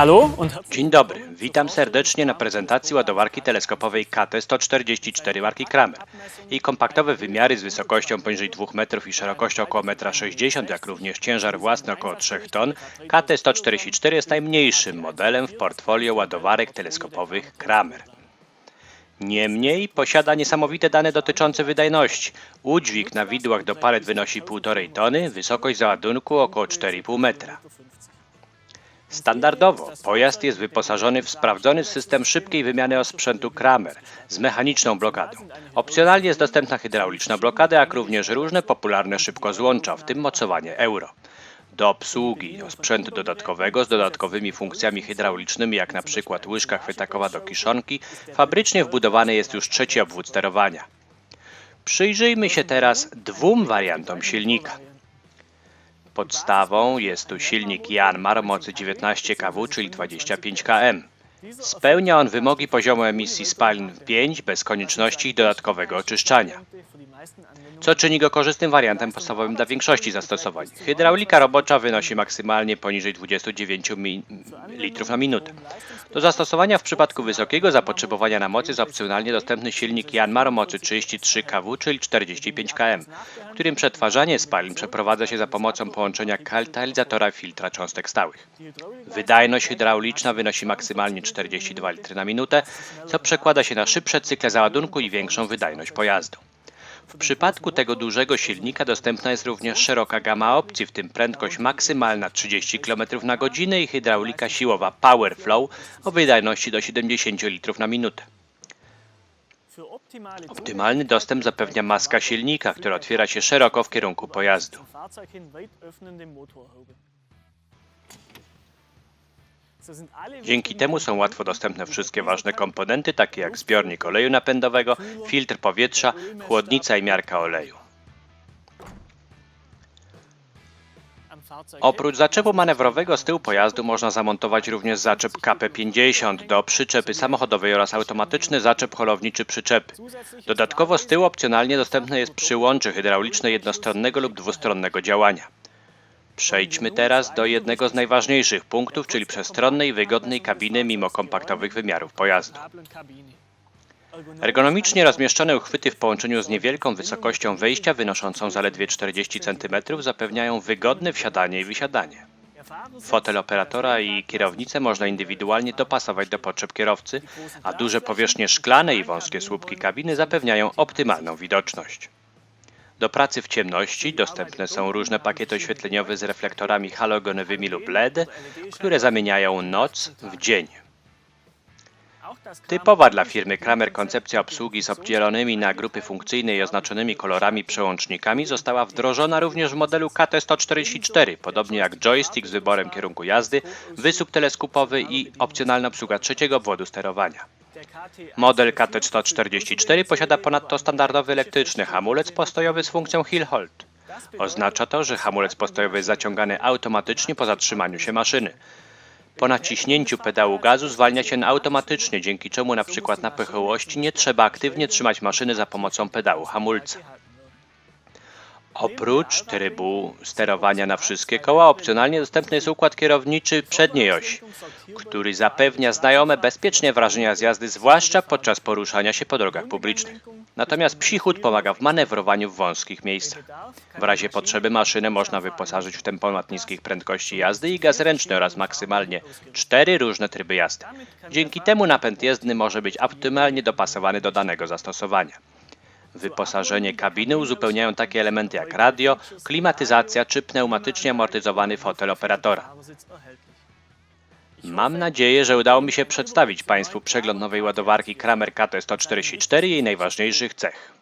Hallo und Dzień dobry, witam serdecznie na prezentacji ładowarki teleskopowej KT-144 marki Kramer. Jej kompaktowe wymiary z wysokością poniżej 2 metrów i szerokością około 1,60 m, jak również ciężar własny około 3 ton, KT-144 jest najmniejszym modelem w portfolio ładowarek teleskopowych Kramer. Niemniej posiada niesamowite dane dotyczące wydajności. Udźwig na widłach do palet wynosi 1,5 tony, wysokość załadunku około 4,5 metra. Standardowo pojazd jest wyposażony w sprawdzony system szybkiej wymiany osprzętu Kramer z mechaniczną blokadą. Opcjonalnie jest dostępna hydrauliczna blokada, jak również różne popularne szybkozłącza, w tym mocowanie euro. Do obsługi osprzętu dodatkowego z dodatkowymi funkcjami hydraulicznymi, jak na przykład łyżka chwytakowa do kiszonki, fabrycznie wbudowany jest już trzeci obwód sterowania. Przyjrzyjmy się teraz dwóm wariantom silnika. Podstawą jest tu silnik Janmar mocy 19 kW, czyli 25 km. Spełnia on wymogi poziomu emisji spalin 5 bez konieczności dodatkowego oczyszczania, co czyni go korzystnym wariantem podstawowym dla większości zastosowań. Hydraulika robocza wynosi maksymalnie poniżej 29 mi- litrów na minutę. Do zastosowania w przypadku wysokiego zapotrzebowania na mocy jest opcjonalnie dostępny silnik Janmar o mocy 33 kW, czyli 45 km, którym przetwarzanie spalin przeprowadza się za pomocą połączenia katalizatora filtra cząstek stałych. Wydajność hydrauliczna wynosi maksymalnie 42 litry na minutę, co przekłada się na szybsze cykle załadunku i większą wydajność pojazdu. W przypadku tego dużego silnika dostępna jest również szeroka gama opcji, w tym prędkość maksymalna 30 km na godzinę i hydraulika siłowa Power Flow o wydajności do 70 litrów na minutę. Optymalny dostęp zapewnia maska silnika, która otwiera się szeroko w kierunku pojazdu. Dzięki temu są łatwo dostępne wszystkie ważne komponenty, takie jak zbiornik oleju napędowego, filtr powietrza, chłodnica i miarka oleju. Oprócz zaczepu manewrowego z tyłu pojazdu można zamontować również zaczep KP50 do przyczepy samochodowej oraz automatyczny zaczep holowniczy przyczepy. Dodatkowo z tyłu opcjonalnie dostępne jest przyłącze hydrauliczne jednostronnego lub dwustronnego działania. Przejdźmy teraz do jednego z najważniejszych punktów, czyli przestronnej wygodnej kabiny mimo kompaktowych wymiarów pojazdu. Ergonomicznie rozmieszczone uchwyty w połączeniu z niewielką wysokością wejścia wynoszącą zaledwie 40 cm zapewniają wygodne wsiadanie i wysiadanie. Fotel operatora i kierownicę można indywidualnie dopasować do potrzeb kierowcy, a duże powierzchnie szklane i wąskie słupki kabiny zapewniają optymalną widoczność. Do pracy w ciemności dostępne są różne pakiety oświetleniowe z reflektorami halogonowymi lub LED, które zamieniają noc w dzień. Typowa dla firmy Kramer koncepcja obsługi z obdzielonymi na grupy funkcyjne i oznaczonymi kolorami przełącznikami została wdrożona również w modelu KT-144, podobnie jak joystick z wyborem kierunku jazdy, wysób teleskopowy i opcjonalna obsługa trzeciego obwodu sterowania. Model KT-144 posiada ponadto standardowy elektryczny hamulec postojowy z funkcją hill hold. Oznacza to, że hamulec postojowy jest zaciągany automatycznie po zatrzymaniu się maszyny. Po naciśnięciu pedału gazu zwalnia się automatycznie, dzięki czemu na przykład na pochyłości nie trzeba aktywnie trzymać maszyny za pomocą pedału hamulca. Oprócz trybu sterowania na wszystkie koła, opcjonalnie dostępny jest układ kierowniczy przedniej osi, który zapewnia znajome bezpiecznie wrażenia z jazdy, zwłaszcza podczas poruszania się po drogach publicznych. Natomiast psi pomaga w manewrowaniu w wąskich miejscach. W razie potrzeby maszynę można wyposażyć w tempomat niskich prędkości jazdy i gaz ręczny oraz maksymalnie cztery różne tryby jazdy. Dzięki temu napęd jezdny może być optymalnie dopasowany do danego zastosowania. Wyposażenie kabiny uzupełniają takie elementy jak radio, klimatyzacja czy pneumatycznie amortyzowany fotel operatora. Mam nadzieję, że udało mi się przedstawić Państwu przegląd nowej ładowarki Kramer KT-144 i jej najważniejszych cech.